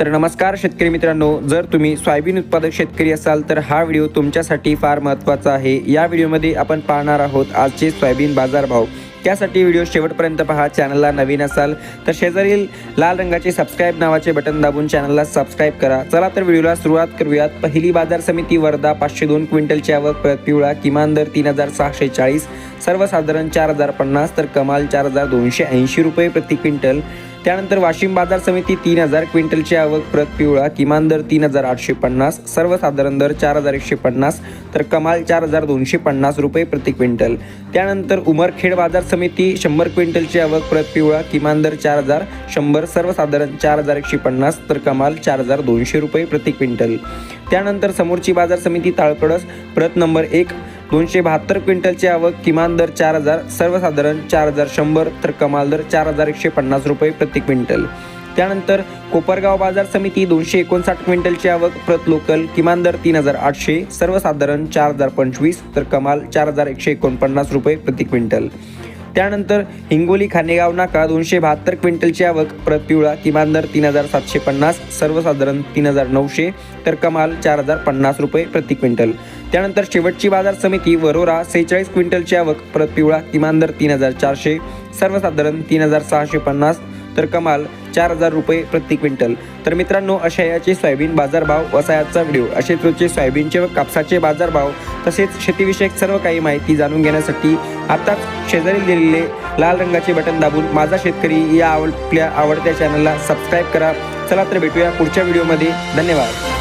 तर नमस्कार शेतकरी मित्रांनो जर तुम्ही सोयाबीन उत्पादक शेतकरी असाल तर हा व्हिडिओ तुमच्यासाठी फार महत्त्वाचा आहे. या व्हिडिओमध्ये आपण पाहणार आहोत आजचे सोयाबीन बाजारभाव. त्यासाठी व्हिडिओ शेवटपर्यंत पहा चॅनलला नवीन असाल तर शेजारील लाल रंगाचे सबस्क्राईब नावाचे बटन दाबून चॅनलला सबस्क्राईब करा. चला तर व्हिडिओला सुरुवात करूयात. पहिली बाजार समिती वर्धा पाचशे दोन क्विंटलची आवक परत पिवळा किमान दर तीन हजार सहाशे चाळीस सर्वसाधारण चार हजार पन्नास तर कमाल चार हजार दोनशे ऐंशी रुपये प्रति क्विंटल. त्यानंतर वाशिम बाजार समिती तीन हजार क्विंटलची आवक प्रत पिवळा किमान दर तीन हजार आठशे पन्नास सर्वसाधारण दर चार हजार एकशे पन्नास तर कमाल चार हजार दोनशे पन्नास रुपये प्रति क्विंटल. त्यानंतर उमरखेड बाजार समिती शंभर क्विंटलची आवक प्रत पिवळा किमान दर चार हजार शंभर सर्वसाधारण चार हजार एकशे पन्नास तर कमाल चार हजार दोनशे रुपये प्रति क्विंटल. त्यानंतर समोरची बाजार समिती ताळकडस प्रत नंबर एक दोनशे बहात्तर क्विंटलची आवक किमान दर चार हजार सर्वसाधारण चार हजार शंभर तर कमाल दर चार हजार एकशे पन्नास रुपये प्रति क्विंटल. त्यानंतर कोपरगाव बाजार समिती दोनशे एकोणसाठ क्विंटलची आवक प्रत लोकल किमान दर तीन हजार आठशे सर्वसाधारण चार हजार पंचवीस तर कमाल चार हजार एकशे एकोणपन्नास रुपये प्रति क्विंटल. त्यानंतर हिंगोली खानेगाव नाका दोनशे बहात्तर क्विंटलची आवक प्रत पिवळा किमान दर तीन हजार सातशे पन्नास सर्वसाधारण तीन हजार नऊशे तर कमाल चार हजार पन्नास रुपये प्रति क्विंटल. त्यानंतर शेवटची बाजार समिती वरोरा सेहेचाळीस क्विंटलची आवक प्रत पिवळा किमान दर तीन हजार चारशे सर्वसाधारण तीन हजार सहाशे पन्नास तर कमाल चार हजार रुपये प्रति क्विंटल. तर मित्रांनो अशा याचे सोयाबीन बाजारभाव असा याचा व्हिडिओ असे रोजचे सोयाबीनचे व कापसाचे बाजारभाव तसेच शेतीविषयक सर्व काही माहिती जाणून घेण्यासाठी आताच शेजारी दिलेले लाल रंगाचे बटन दाबून माझा शेतकरी या आवडल्या आवडत्या चॅनलला सबस्क्राईब करा. चला तर भेटूया पुढच्या व्हिडिओमध्ये धन्यवाद.